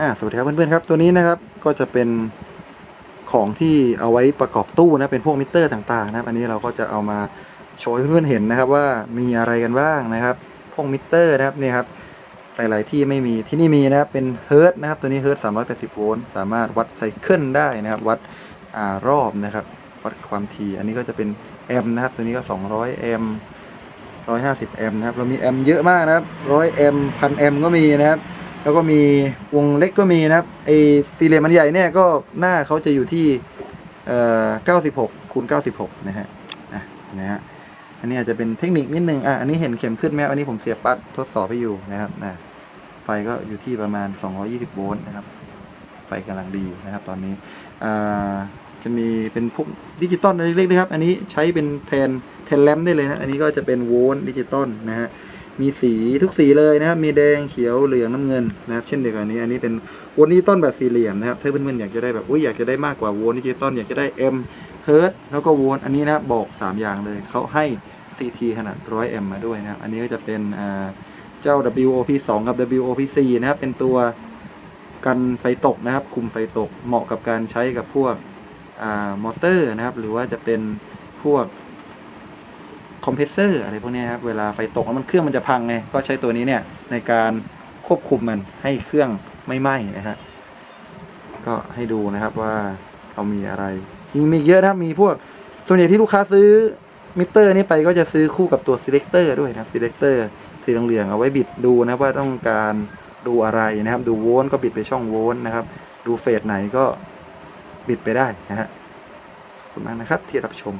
อ่าสวัสดีครับเพื่อนๆครับตัวนี้นะครับก็จะเป็นของที่เอาไว้ประกอบตู้นะเป็นพวกมิเตอร์ต่างๆนะครับอันนี้เราก็จะเอามาโชว์ให้เพื่อนๆเห็นนะครับว่ามีอะไรกันบ้างนะครับ พวกมิเตอร์นะครับนี่ครับหลายๆที่ไม่มีที่นี่มีนะครับเป็นเฮิร์ตนะครับตัวนี้เฮิร์ต380โวลต์สามารถวัดไซเคิลได้นะครับ วัดอ่ารอบนะครับ วัดความถี่อันนี้ก็จะเป็นแอมป์นะครับ ตัวนี้ก็200แอมป์150แอมป์นะครับเรามีแอมป์เยอะมากนะครับ100แอมป์พันแอมป์ก็มีนะครับ แล้วก็มีวงเล็กก็มีนะครับไอสี่เหลี่ยมมันใหญ่เนี่ยก็หน้าเขาจะอยู่ที่เอ่อ96คูณ96นะฮะอะนะฮะอันนี้อาจจะเป็นเทคนิคนิดนึงอะอันนี้เห็นเข็มขึ้นไหมอันนี้ผมเสียบปลั๊กทดสอบให้อยู่นะครับนะไฟก็อยู่ที่ประมาณ 220 โวลต์นะครับ ไฟกำลังดีนะครับ ตอนนี้อ่าจะมีเป็นพวกดิจิตอลอะไรเล็กๆนะครับ อันนี้ใช้เป็นแทนแทนแลมได้เลยนะ อันนี้ก็จะเป็นโวลต์ดิจิตอลนะฮะ มีสีทุกสีเลยนะครับมีแดงเขียวเหลืองน้ำเงินนะครับเช่นเดียวกันนี้ อันนี้เป็นวลต์ดิจิตอลแบบสี่เหลี่ยมนะครับถ้าเพื่อนๆอยากจะได้แบบอุ้ยอยากจะได้มากกว่าวลต์ดิจิตอลอยากจะได้ M เฮิร์ตแล้วก็วลต์อันนี้นะบบอก 3 อย่างเลยเขาให้ CT ขนาด 100 M มาด้วยนะครับอันนี้ก็จะเป็นเจ้า WOP 2 กับ WOP 4 นะครับเป็นตัวกันไฟตกนะครับ คุมไฟตกเหมาะกับการใช้กับพวกอมอเตอร์นะครับ หรือว่าจะเป็นพวก คอมเพรสเซอร์อะไรพวกนี้ครับ เวลาไฟตกแล้วมันเครื่องมันจะพังไง ก็ใช้ตัวนี้เนี่ยในการควบคุมมันให้เครื่องไม่ไหม้นะฮะ ก็ให้ดูนะครับว่าเรามีอะไรจริงมีเยอะนะครับมีพวกส่วนใหญ่ที่ลูกค้าซื้อมิเตอร์นี้ไปก็จะซื้อคู่กับตัว selector ด้วยนะครับ selector สีเหลืองๆเอาไว้บิดดูนะว่าต้องการดูอะไรนะครับ ดูโวลต์ก็บิดไปช่องโวลต์นะครับ ดูเฟสไหนก็บิดไปได้นะฮะขอบคุณมากนะครับที่รับชม